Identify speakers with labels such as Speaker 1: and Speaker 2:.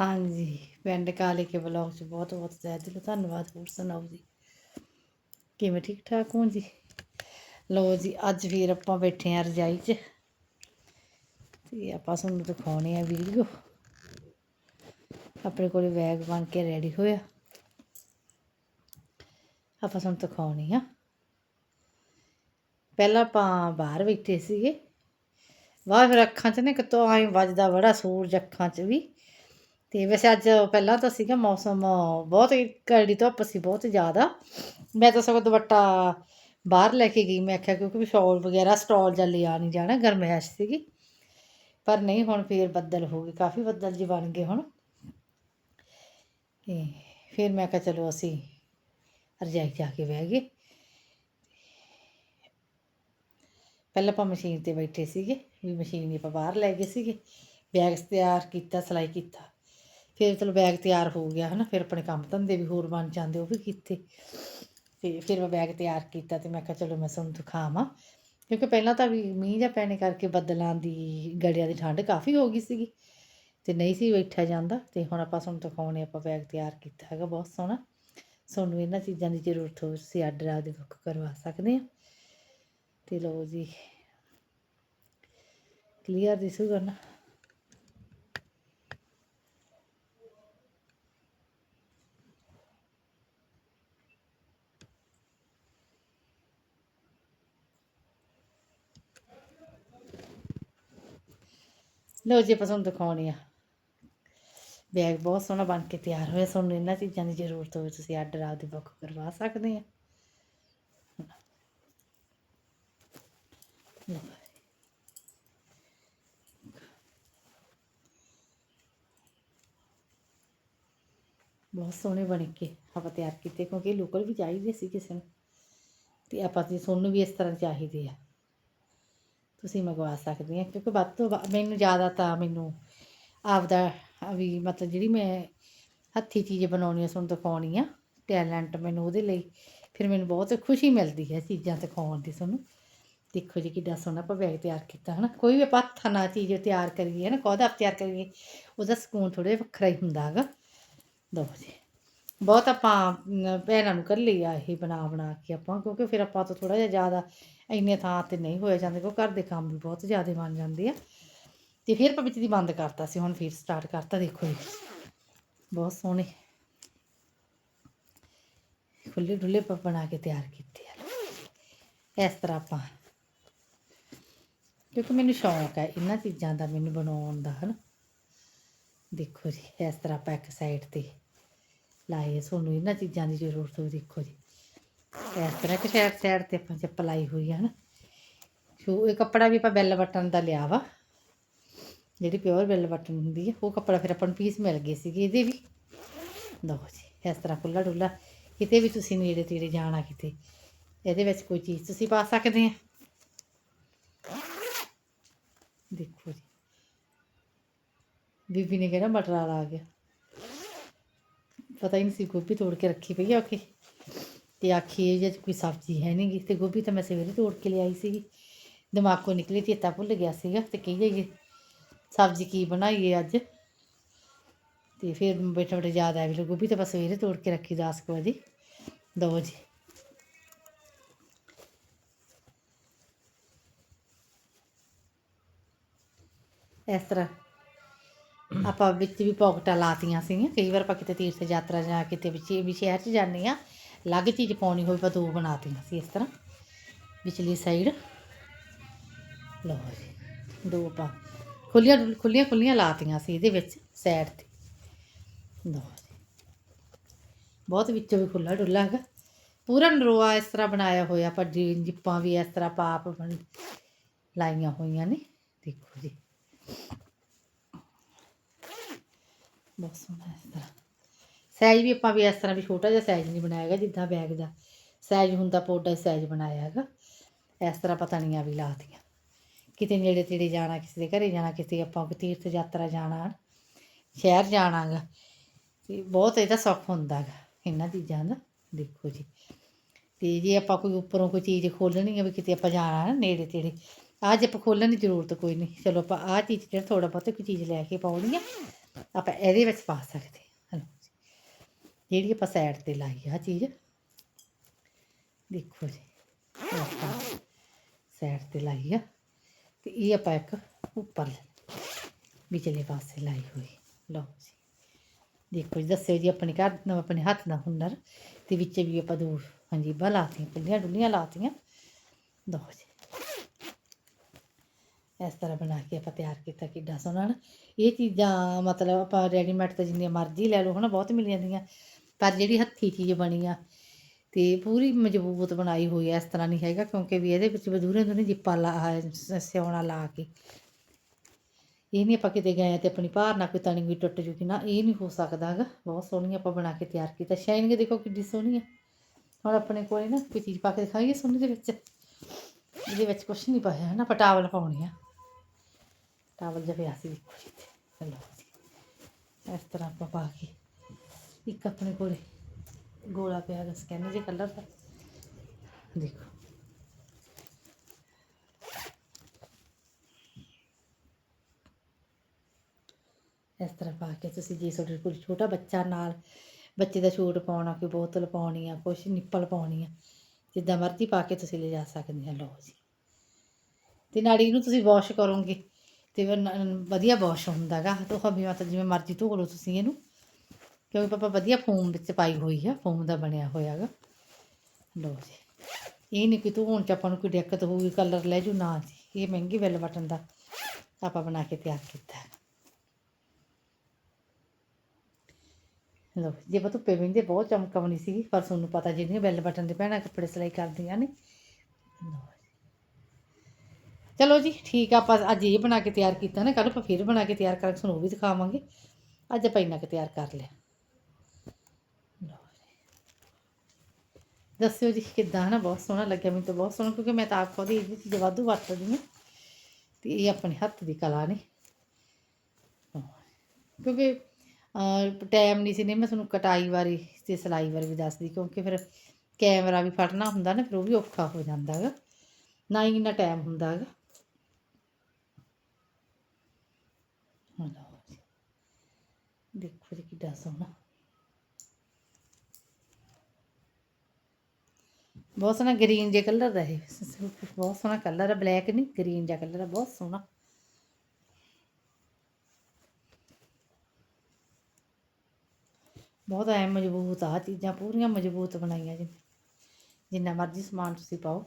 Speaker 1: ਹਾਂਜੀ, ਪਿੰਡ ਕਾਲੇ ਕੇ ਬਲੌਗ 'ਚ ਬਹੁਤ ਬਹੁਤ ਤਹਿ ਦਿਲੋਂ, ਧੰਨਵਾਦ, ਹੋਰ ਸੁਣਾਓ ਜੀ? ਕਿਵੇਂ ਠੀਕ ਠਾਕ ਹੋ ਜੀ? ਲਓ ਜੀ, ਅੱਜ ਫਿਰ ਆਪਾਂ ਬੈਠੇ ਆ ਰਜਾਈ 'ਚ। ਤੇ ਆਪਾਂ ਤੁਹਾਨੂੰ ਦਿਖਾਉਣੇ ਆ ਵੀਡੀਓ। ਆਪਣੇ ਕੋਲੇ ਬੈਗ ਬਣ ਕੇ ਰੈਡੀ ਹੋਇਆ। ਆਪਾਂ ਤੁਹਾਨੂੰ ਦਿਖਾਉਣੀ ਆ। ਪਹਿਲਾਂ ਆਪਾਂ ਬਾਹਰ ਬੈਠੇ ਸੀਗੇ। ਬਾਹਰ ਫਿਰ ਅੱਖਾਂ 'ਚ ਨਾ ਕਿਤੋਂ ਆਏ ਵੱਜਦਾ ਬੜਾ ਸੂਰਜ ਅੱਖਾਂ 'ਚ ਵੀ। ਤੇ ਵੈਸੇ ਅੱਜ ਪਹਿਲਾਂ ਤਾਂ ਸੀਗਾ ਮੌਸਮ ਬਹੁਤ ਹੀ ਕੜੀ ਧੁੱਪ ਸੀ, ਬਹੁਤ ਜ਼ਿਆਦਾ। ਮੈਂ ਤਾਂ ਸਗੋਂ ਦੁਪੱਟਾ ਬਾਹਰ ਲੈ ਕੇ ਗਈ, ਮੈਂ ਆਖਿਆ ਕਿਉਂਕਿ ਸ਼ਾਲ ਵਗੈਰਾ, ਸਟਾਲ ਜਾਂ ਲਿਆ ਨਹੀਂ ਜਾਣਾ ਗਰਮੈਸ਼ ਸੀਗੀ। ਪਰ ਨਹੀਂ, ਹੁਣ ਫੇਰ ਬੱਦਲ ਹੋ ਗਏ, ਕਾਫੀ ਬੱਦਲ ਜੀ ਬਣ ਗਏ ਹੁਣ। ਤੇ ਫਿਰ ਮੈਂ ਕਿਹਾ ਚਲੋ ਅਸੀਂ ਰਜਾਈ ਜਾ ਕੇ ਬਹਿ ਗਏ। ਪਹਿਲਾਂ ਆਪਾਂ ਮਸ਼ੀਨ ਤੇ ਬੈਠੇ ਸੀਗੇ, ਵੀ ਮਸ਼ੀਨ ਹੀ ਆਪਾਂ ਬਾਹਰ ਲੈ ਗਏ ਸੀਗੇ। ਬੈਗਸ ਤਿਆਰ ਕੀਤਾ, ਸਿਲਾਈ ਕੀਤਾ। ਫਿਰ ਚਲੋ ਬੈਗ ਤਿਆਰ ਹੋ ਗਿਆ ਹਨਾ, ਫਿਰ ਆਪਣੇ ਕੰਮ ਧੰਦੇ ਵੀ ਹੋਰ ਬਣ ਜਾਂਦੇ, ਉਹ ਵੀ ਕੀਤੇ। ਤੇ ਫਿਰ ਮੈਂ ਬੈਗ ਤਿਆਰ ਕੀਤਾ ਤੇ ਮੈਂ ਕਿਹਾ ਚਲੋ ਮੈਂ ਤੁਹਾਨੂੰ ਦਿਖਾਵਾਂ। ਕਿਉਂਕਿ ਪਹਿਲਾਂ ਤਾਂ ਵੀ ਮੀਂਹ ਜਾਂ ਪੈਣੇ ਕਰਕੇ ਬੱਦਲਾਂ ਦੀ ਗੜਿਆਂ ਦੀ ਠੰਡ ਕਾਫੀ ਹੋ ਗਈ ਸੀਗੀ। ਤੇ ਨਹੀਂ ਸੀ ਬੈਠਾ ਜਾਂਦਾ, ਤੇ ਹੁਣ ਆਪਾਂ ਤੁਹਾਨੂੰ ਦਿਖਾਉਣੇ ਆਪਾਂ ਬੈਗ ਤਿਆਰ ਕੀਤਾ ਹੈਗਾ, ਬਹੁਤ ਸੋਹਣਾ। ਤੁਹਾਨੂੰ ਇਹਨਾਂ ਚੀਜ਼ਾਂ ਦੀ ਜ਼ਰੂਰਤ ਹੋਵੇ, ਤੁਸੀਂ ਆਰਡਰ ਆਪਦੇ ਬੁੱਕ ਕਰਵਾ ਸਕਦੇ ਆ ਤੇ ਲਓ ਜੀ ਕਲੀਅਰ ਦਿਸੂਗਾ ਨਾ? ਲਓ ਜੀ, ਆਪਾਂ ਤੁਹਾਨੂੰ ਦਿਖਾਉਣੇ ਆ। ਬੈਗ ਬਹੁਤ ਸੋਹਣਾ ਬਣ ਕੇ ਤਿਆਰ ਹੋਇਆ, ਤੁਹਾਨੂੰ ਇਹਨਾਂ ਚੀਜ਼ਾਂ ਦੀ ਜ਼ਰੂਰਤ ਹੋਵੇ, ਤੁਸੀਂ ਆਰਡਰ ਆਪਦੇ ਬੁੱਕ ਕਰਵਾ ਸਕਦੇ ਆ। ਬਹੁਤ ਸੋਹਣੇ ਬਣ ਕੇ ਆਪਾਂ ਤਿਆਰ ਕੀਤੇ, ਕਿਉਂਕਿ ਲੋਕਲ ਵੀ ਚਾਹੀਦੇ ਸੀ ਕਿਸੇ ਨੂੰ। ਤੇ ਆਪਾਂ ਤੇ ਤੁਹਾਨੂੰ ਵੀ ਇਸ ਤਰ੍ਹਾਂ ਚਾਹੀਦੇ ਆ। ਤੁਸੀਂ ਮੰਗਵਾ ਸਕਦੇ ਆ ਕਿਉਂਕਿ ਵੱਧ ਤੋਂ ਵੱਧ ਮੈਨੂੰ ਜ਼ਿਆਦਾ ਤਾਂ ਮੈਨੂੰ ਆਪਦਾ ਵੀ ਮਤਲਬ ਜਿਹੜੀ ਮੈਂ ਹੱਥੀਂ ਚੀਜ਼ ਬਣਾਉਣੀ ਆ ਤੁਹਾਨੂੰ ਦਿਖਾਉਣੀ ਆ, ਟੈਲੈਂਟ ਮੈਨੂੰ ਉਹਦੇ ਲਈ, ਫਿਰ ਮੈਨੂੰ ਬਹੁਤ ਖੁਸ਼ੀ ਮਿਲਦੀ ਹੈ ਚੀਜ਼ਾਂ ਦਿਖਾਉਣ ਦੀ ਤੁਹਾਨੂੰ। ਦੇਖੋ ਜੀ ਕਿੱਡਾ ਸੋਹਣਾ ਆਪਾਂ ਬੈਗ ਤਿਆਰ ਕੀਤਾ, ਹਨਾ? ਕੋਈ ਵੀ ਆਪਾਂ ਹੱਥਾਂ ਨਾਲ ਚੀਜ਼ ਤਿਆਰ ਕਰੀਏ ਨਾ ਕੋਦਾ ਤਿਆਰ ਕਰੀਏ, ਉਹਦਾ ਸਕੂਨ ਥੋੜ੍ਹਾ ਵੱਖਰਾ ਹੀ ਹੁੰਦਾ ਹੈਗਾ। ਦੋ ਜੀ, ਬਹੁਤ ਆਪਾਂ ਭੈਣਾਂ ਨੂੰ ਕਰ ਲਈ ਆ ਇਹ ਬਣਾ ਬਣਾ ਕੇ ਆਪਾਂ, ਕਿਉਂਕਿ ਫਿਰ ਆਪਾਂ ਤੋਂ ਥੋੜਾ ਜਿਹਾ ਜ਼ਿਆਦਾ ਇੰਨੇ ਥਾਂ ਤੇ ਨਹੀਂ ਹੋਏ ਜਾਂਦੇ, ਕਿਉਂਕਿ ਘਰ ਦੇ ਕੰਮ ਵੀ ਬਹੁਤ ਜ਼ਿਆਦਾ ਬਣ ਜਾਂਦੇ ਆ। ਤੇ ਫਿਰ ਆਪਾਂ ਦੀ ਬੰਦ ਕਰਤਾ ਸੀ, ਹੁਣ ਫਿਰ ਸਟਾਰਟ ਕਰਤਾ, ਦੇਖੋ ਜੀ। ਬਹੁਤ ਸੋਹਣੇ। ਖੁੱਲੇ ਡੁੱਲੇ ਆਪਾਂ ਬਣਾ ਕੇ ਤਿਆਰ ਕੀਤੇ ਆ। ਇਸ ਤਰ੍ਹਾਂ ਆਪਾਂ। ਕਿਉਂਕਿ ਮੈਨੂੰ ਸ਼ੌਂਕ ਹੈ ਇਹਨਾਂ ਚੀਜ਼ਾਂ ਦਾ, ਮੈਨੂੰ ਬਣਾਉਣ ਦਾ, ਹਨ। ਦੇਖੋ ਜੀ, ਇਸ ਤਰ੍ਹਾਂ ਆਪਾਂ ਇੱਕ ਸਾਈਡ ਤੇ ਲਾਏ ਤੁਹਾਨੂੰ ਇਹਨਾਂ ਚੀਜ਼ਾਂ ਦੀ ਜ਼ਰੂਰਤ ਹੋ ਦੇਖੋ ਜੀ। ਇਸ ਤਰ੍ਹਾਂ ਕਿ ਸਾਈਡ ਸਾਈਡ ਤੇ ਆਪਾਂ ਚੱਪ ਲਾਈ ਹੋਈ ਹੈ ਨਾ, ਸੋ ਇਹ ਕੱਪੜਾ ਵੀ ਆਪਾਂ ਬੈਲ ਬਟਨ ਦਾ ਲਿਆ ਵਾ। ਜਿਹੜੀ ਪਿਓਰ ਬੈਲ ਬਟਨ ਹੁੰਦੀ ਹੈ ਉਹ ਕੱਪੜਾ ਫਿਰ ਆਪਾਂ ਨੂੰ ਪੀਸ ਮਿਲ ਗਏ ਸੀਗੇ ਇਹਦੇ ਵੀ। ਦੋ ਜੀ, ਇਸ ਤਰ੍ਹਾਂ ਖੁੱਲਾ ਡੁੱਲਾ ਕਿਤੇ ਵੀ ਤੁਸੀਂ ਨੇੜੇ ਤੇੜੇ ਜਾਣਾ ਕਿਤੇ, ਇਹਦੇ ਵਿੱਚ ਕੋਈ ਚੀਜ਼ ਤੁਸੀਂ ਪਾ ਸਕਦੇ ਆ। ਦੇਖੋ ਜੀ। ਬੀਬੀ ਨੇ ਕਿਹਾ ਮਟਰ ਵਾਲਾ ਆ ਗਿਆ। ਪਤਾ ਹੀ ਨਹੀਂ ਸੀ ਗੋਭੀ ਤੋੜ ਕੇ ਰੱਖੀ ਪਈ ਆ ਕਿ ਤੇ ਆਖੀ ਇਹ ਜੇ ਕੋਈ ਸਬਜ਼ੀ ਹੈ ਨਹੀਂ ਗੀ ਤੇ ਗੋਭੀ ਤਾਂ ਮੈਂ ਸਵੇਰੇ ਤੋੜ ਕੇ ਲਿਆਈ ਸੀਗੀ। ਦਿਮਾਗ ਕੋ ਨਿਕਲੀ ਚੇਤਾ ਭੁੱਲ ਗਿਆ ਸੀਗਾ ਤੇ ਕਹੀ ਜਾਈਏ, ਸਬਜ਼ੀ ਕੀ ਬਣਾਈਏ ਅੱਜ? ਤੇ ਫਿਰ ਬੈਠਾ ਬੈਠੇ ਯਾਦ ਆਇਆ ਵੀ ਲਓ ਗੋਭੀ ਤਾਂ ਬਸ ਸਵੇਰੇ ਤੋੜ ਕੇ ਰੱਖੀ 10 ਕੁ ਵਜੇ। ਦੋ ਜੀ ਇਸ ਤਰ੍ਹਾਂ ਆਪਾਂ ਵਿੱਚ ਵੀ ਪੌਕਟਾਂ ਲਾਤੀਆਂ ਸੀਗੀਆਂ। ਕਈ ਵਾਰ ਆਪਾਂ ਕਿਤੇ ਤੀਰਥ ਯਾਤਰਾ ਜਾ ਕਿਤੇ ਵਿੱਚ ਵੀ ਸ਼ਹਿਰ 'ਚ ਜਾਂਦੇ ਆ ਅਲੱਗ ਚੀਜ਼ ਪਾਉਣੀ ਹੋਵੇ ਪਰ ਦੋ ਬਣਾਤੀਆਂ ਸੀ ਇਸ ਤਰ੍ਹਾਂ। ਵਿਚਲੀ ਸਾਈਡ ਲਓ ਜੀ, ਦੋ ਆਪਾਂ ਖੁੱਲੀਆਂ ਖੁੱਲੀਆਂ ਖੁੱਲੀਆਂ ਲਾਤੀਆਂ ਸੀ ਇਹਦੇ ਵਿੱਚ ਸਾਈਡ ਤੇ। ਲਓ ਜੀ। ਬਹੁਤ ਵਿੱਚੋਂ ਵੀ ਖੁੱਲਾ ਡੁੱਲਾ ਹੈਗਾ। ਪੂਰਾ ਨਰੋਆ ਇਸ ਤਰ੍ਹਾਂ ਬਣਾਇਆ ਹੋਇਆ, ਪਰ ਜੀ ਜਿੱਪਾਂ ਵੀ ਇਸ ਤਰ੍ਹਾਂ ਪਾਪ ਲਾਈਆਂ ਹੋਈਆਂ ਨੇ। ਦੇਖੋ ਜੀ। ਬਹੁਤ ਸੋਹਣਾ ਇਸ ਤਰ੍ਹਾਂ। ਸਾਈਜ਼ ਵੀ ਆਪਾਂ ਵੀ ਇਸ ਤਰ੍ਹਾਂ ਵੀ ਛੋਟਾ ਜਿਹਾ ਸਾਈਜ਼ ਨਹੀਂ ਬਣਾਇਆ ਹੈਗਾ ਜਿੱਦਾਂ ਬੈਗ ਦਾ। ਸਾਈਜ਼ ਹੁੰਦਾ ਪੌਡਾ ਸਾਈਜ਼ ਬਣਾਇਆ ਹੈਗਾ। ਇਸ ਤਰ੍ਹਾਂ ਪਤਣੀਆਂ ਵੀ ਲਾਤੀਆਂ। ਕਿਤੇ ਨੇੜੇ ਤੇੜੇ ਜਾਣਾ, ਕਿਸੇ ਦੇ ਘਰੇ ਜਾਣਾ ਕਿਤੇ ਆਪਾਂ ਕੋਈ ਤੀਰਥ ਯਾਤਰਾ ਜਾਣਾ, ਸ਼ਹਿਰ ਜਾਣਾਗਾ ਤੇ ਬਹੁਤ ਇਹਦਾ ਸੌਖ ਹੁੰਦਾ ਗਾ ਇਹਨਾਂ ਚੀਜ਼ਾਂ ਦਾ, ਦੇਖੋ ਜੀ। ਤੇ ਜੇ ਆਪਾਂ ਕੋਈ ਉੱਪਰੋਂ ਕੋਈ ਚੀਜ਼ ਖੋਲਣੀ ਹੈ ਵੀ ਕਿਤੇ ਆਪਾਂ ਜਾਣਾ ਨਾ ਨੇੜੇ ਤੇੜੇ, ਆਹ ਜੇ ਆਪਾਂ ਖੋਲਣ ਦੀ ਜ਼ਰੂਰਤ ਕੋਈ ਨਹੀਂ। ਚਲੋ ਆਪਾਂ ਆਹ ਚੀਜ਼ ਜਿਹੜਾ ਥੋੜਾ ਬਹੁਤ ਕੋਈ ਚੀਜ਼ ਲੈ ਕੇ ਪਾਉਣੀ ਆ, ਆਪਾਂ ਇਹਦੇ ਵਿੱਚ ਪਾ ਸਕਦੇ ਜਿਹੜੀ ਆਪਾਂ ਸਾਈਡ ਤੇ ਲਾਈ ਆ ਚੀਜ਼, ਦੇਖੋ ਜੀ, ਆਪਾਂ ਸਾਈਡ ਤੇ ਲਾਈ ਆ, ਤੇ ਇਹ ਆਪਾਂ ਇੱਕ ਉੱਪਰ ਵਿਚਲੇ ਪਾਸੇ ਲਾਈ ਹੋਈ, ਲਓ ਜੀ। ਦੇਖੋ ਜੀ, ਦੱਸਿਓ ਜੀ ਆਪਣੇ ਘਰ ਦਾ ਆਪਣੇ ਹੱਥ ਦਾ ਹੁਨਰ, ਤੇ ਵਿੱਚ ਵੀ ਆਪਾਂ ਦੋ, ਹਾਂਜੀ ਲਾਤੀਆਂ, ਪੁੱਲੀਆਂ ਡੁੱਲੀਆਂ ਲਾਤੀਆਂ। ਲਓ ਜੀ। ਇਸ ਤਰ੍ਹਾਂ ਬਣਾ ਕੇ ਆਪਾਂ ਤਿਆਰ ਕੀਤਾ, ਕਿੱਡਾ ਸੋਹਣਾ ਇਹ ਚੀਜ਼ਾਂ ਮਤਲਬ ਆਪਾਂ ਰੈਡੀਮੇਡ ਤਾਂ ਜਿੰਨੀਆਂ ਮਰਜ਼ੀ ਲੈ ਲਓ, ਹਨਾ, ਬਹੁਤ ਮਿਲ ਜਾਂਦੀਆਂ। ਪਰ ਜਿਹੜੀ ਹੱਥੀ ਚੀਜ਼ ਬਣੀ ਆ ਤੇ ਪੂਰੀ ਮਜ਼ਬੂਤ ਬਣਾਈ ਹੋਈ ਹੈ ਇਸ ਤਰ੍ਹਾਂ ਨਹੀਂ ਹੈਗਾ ਕਿਉਂਕਿ ਵੀ ਇਹਦੇ ਵਿੱਚ ਬਦੂਰੇ ਤੋਂ ਨਹੀਂ ਜਿੱਪਾ ਲਾ ਸ- ਸਿਉਣਾ ਲਾ ਕੇ। ਇਹ ਨਹੀਂ ਆਪਾਂ ਕਿਤੇ ਗਏ ਤੇ ਆਪਣੀ ਭਾਰ ਨਾਲ ਕੋਈ ਤਣੀ ਵੀ ਟੁੱਟ ਜੂਗੀ ਨਾ, ਇਹ ਨਹੀਂ ਹੋ ਸਕਦਾ ਹੈਗਾ। ਬਹੁਤ ਸੋਹਣੀ ਆਪਾਂ ਬਣਾ ਕੇ ਤਿਆਰ ਕੀਤਾ। ਸ਼ਾਈਨਿੰਗ ਦੇਖੋ ਕਿੱਡੀ ਸੋਹਣੀ ਹੈ ਹੁਣ ਆਪਣੇ ਕੋਲੇ ਨਾ ਕੋਈ ਚੀਜ਼ ਪਾ ਕੇ ਦਿਖਾਈਏ ਸੋਹਣੀ ਦੇ ਵਿੱਚ। ਇਹਦੇ ਵਿੱਚ ਕੁਝ ਨਹੀਂ ਪਾਇਆ ਹੈ ਨਾ ਪਟਾਵਲ ਪਾਉਣੀ ਆ। ਟਾਵਲ ਜਿਹਾ ਪਿਆ ਸੀ, ਦੇਖੋ ਜੀ ਇਸ ਤਰ੍ਹਾਂ ਆਪਾਂ ਪਾ ਕੇ ਇੱਕ ਆਪਣੇ ਕੋਲੇ ਗੋਲਾ ਪਿਆ ਗਾ ਸਕੈਨ ਜੇ ਕਲਰ ਦਾ। ਦੇਖੋ। ਇਸ ਤਰ੍ਹਾਂ ਪਾ ਕੇ ਤੁਸੀਂ ਜੇ ਤੁਹਾਡੇ ਕੋਲ ਛੋਟਾ ਬੱਚਾ ਨਾਲ ਬੱਚੇ ਦਾ ਛੂਟ ਪਾਉਣਾ ਕੋਈ ਬੋਤਲ ਪਾਉਣੀ ਆ, ਕੁਛ ਨਿੱਪਲ ਪਾਉਣੀ ਆ, ਜਿੱਦਾਂ ਮਰਜ਼ੀ ਪਾ ਕੇ ਤੁਸੀਂ ਲੈ ਜਾ ਸਕਦੇ ਆ, ਲਓ ਜੀ। ਤੇ ਨਾੜੀ ਨੂੰ ਤੁਸੀਂ ਵਾਸ਼ ਕਰੋਗੇ ਤੇ ਵ- ਨ- ਵਧੀਆ ਵਾਸ਼ ਹੁੰਦਾਗਾ ਤਾਂ ਹਬੀ ਮਤਲਬ ਜਿਵੇਂ ਮਰਜ਼ੀ ਧੋ ਲਓ ਤੁਸੀਂ ਇਹਨੂੰ। ਕਿਉਂਕਿ ਪਾਪਾ ਵਧੀਆ ਫੋਮ ਵਿੱਚ ਪਾਈ ਹੋਈ ਆ, ਫੋਮ ਦਾ ਬਣਿਆ ਹੋਇਆ ਗਾ। ਲਓ ਜੀ। ਇਹ ਨਹੀਂ ਕਿ ਹੁਣ ਚ ਆਪਾਂ ਨੂੰ ਕੋਈ ਦਿੱਕਤ ਹੋਊਗੀ ਕਲਰ ਲੈ ਜੂ ਨਾ ਜੀ। ਇਹ ਮਹਿੰਗੀ ਵੈਲ ਬਟਨ ਦਾ ਆਪਾਂ ਬਣਾ ਕੇ ਤਿਆਰ ਕੀਤਾ। ਹੈ ਜੇ ਆਪਾਂ ਧੁੱਪੇ ਬਹਿੰਦੇ, ਬਹੁਤ ਚਮਕ ਆਉਣੀ ਸੀਗੀ, ਪਰ ਤੁਹਾਨੂੰ ਪਤਾ ਜਿਹੜੀਆਂ ਬੈਲ ਬਟਨ ਦੇ ਭੈਣਾਂ ਕੱਪੜੇ ਸਿਲਾਈ ਕਰਦੀਆਂ ਨੇ। ਲਓ ਚਲੋ ਜੀ, ਠੀਕ ਆ, ਆਪਾਂ ਅੱਜ ਇਹ ਬਣਾ ਕੇ ਤਿਆਰ ਕੀਤਾ ਨਾ ਕੱਲ ਆਪਾਂ ਫਿਰ ਬਣਾ ਕੇ ਤਿਆਰ ਕਰਾਂਗੇ, ਤੁਹਾਨੂੰ ਉਹ ਵੀ ਦਿਖਾਵਾਂਗੇ। ਅੱਜ ਆਪਾਂ ਇੰਨਾ ਕੁ ਤਿਆਰ ਕਰ ਲਿਆ ਲਓ ਜੀ। ਦੱਸਿਓ ਜੀ ਕਿੱਦਾਂ ਹਨਾ ਬਹੁਤ ਸੋਹਣਾ ਲੱਗਿਆ ਮੈਨੂੰ ਤਾਂ, ਬਹੁਤ ਸੋਹਣਾ, ਕਿਉਂਕਿ ਮੈਂ ਤਾਂ ਆਪ ਖੁਦ ਇਹ ਇਹਦੀ ਚੀਜ਼ ਵਾਧੂ ਵਰਤਦੀ ਹਾਂ। ਤੇ ਇਹ ਆਪਣੇ ਹੱਥ ਦੀ ਕਲਾ ਨੇ। ਕਿਉਂਕਿ ਟਾਈਮ ਨਹੀਂ ਸੀ ਨੇ ਮੈਂ ਤੁਹਾਨੂੰ ਕਟਾਈ ਬਾਰੇ ਤੇ ਸਿਲਾਈ ਬਾਰੇ ਵੀ ਦੱਸਦੀ, ਕਿਉਂਕਿ ਫਿਰ ਕੈਮਰਾ ਵੀ ਫੜਨਾ ਹੁੰਦਾ ਨਾ, ਫਿਰ ਉਹ ਵੀ ਔਖਾ ਹੋ ਜਾਂਦਾ ਹੈਗਾ। ਨਾ ਹੀ ਇੰਨਾ ਟਾਈਮ ਹੁੰਦਾ ਹੈਗਾ। ਦੇਖੋ ਜੀ ਕਿੱਡਾ ਸੋਹਣਾ। ਬਹੁਤ ਸੋਹਣਾ ਗ੍ਰੀਨ ਜੇ ਕਲਰ ਦਾ ਇਹ ਬਹੁਤ ਸੋਹਣਾ ਕਲਰ ਹੈ ਬਲੈਕ ਨਹੀਂ ਗ੍ਰੀਨ ਜਿਹਾ ਕਲਰ ਹੈ ਬਹੁਤ ਸੋਹਣਾ ਬਹੁਤ ਐ ਮਜ਼ਬੂਤ ਆ ਚੀਜ਼ਾਂ ਪੂਰੀਆਂ ਮਜ਼ਬੂਤ ਬਣਾਈਆਂ ਜੀ ਜਿੰਨਾ ਮਰਜ਼ੀ ਸਮਾਨ ਤੁਸੀਂ ਪਾਓ